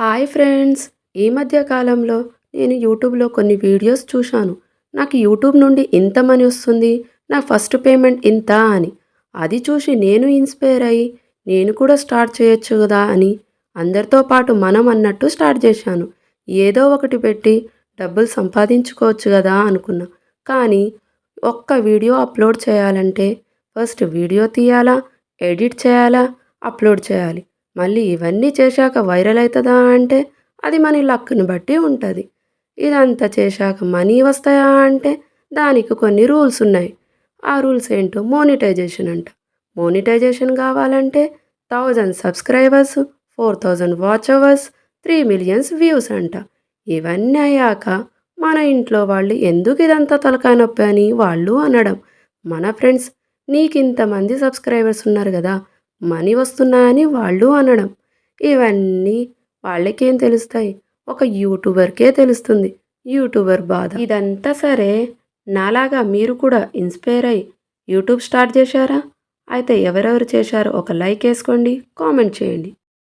Hi friends. ఈ మధ్య కాలంలో నేను యూట్యూబ్లో కొన్ని వీడియోస్ చూశాను. నాకు యూట్యూబ్ నుండి ఇంత మనీ వస్తుంది. నా ఫస్ట్ పేమెంట్ ఇంత అని. అది చూసి నేను ఇన్స్పైర్ అయ్యి నేను కూడా స్టార్ట్ చేయొచ్చు కదా అని అందరితో పాటు మనం అన్నట్టు స్టార్ట్ చేశాను. ఏదో ఒకటి పెట్టి డబ్బులు సంపాదించుకోవచ్చు కదా అనుకున్నా. కానీ ఒక్క వీడియో అప్లోడ్ చేయాలంటే ఫస్ట్ వీడియో తీయాలా ఎడిట్ చేయాలా అప్లోడ్ చేయాలి. మళ్ళీ ఇవన్నీ చేశాక వైరల్ అవుతుందా అంటే అది మన లక్ని బట్టి ఉంటుంది. ఇదంతా చేశాక మనీ వస్తాయా అంటే దానికి కొన్ని రూల్స్ ఉన్నాయి. ఆ రూల్స్ ఏంటో మోనిటైజేషన్ అంట. మోనిటైజేషన్ కావాలంటే thousand subscribers four thousand watch hours three millions views అంట. ఇవన్నీ అయ్యాక మన ఇంట్లో వాళ్ళు ఎందుకు ఇదంతా తలకాయ నొప్పి అని వాళ్ళు అనడం. మన ఫ్రెండ్స్ నీకు ఇంతమంది సబ్స్క్రైబర్స్ ఉన్నారు కదా మనీ వస్తున్నాయని వాళ్ళు అనడం. ఇవన్నీ వాళ్ళకేం తెలుస్తాయి? ఒక యూట్యూబర్కే తెలుస్తుంది. యూట్యూబర్ బాధ. ఇదంతా సరే నాలాగా మీరు కూడా ఇన్స్పైర్ అయ్యి యూట్యూబ్ స్టార్ట్ చేశారా? అయితే ఎవరెవరు చేశారో? ఒక లైక్ వేసుకోండి కామెంట్ చేయండి.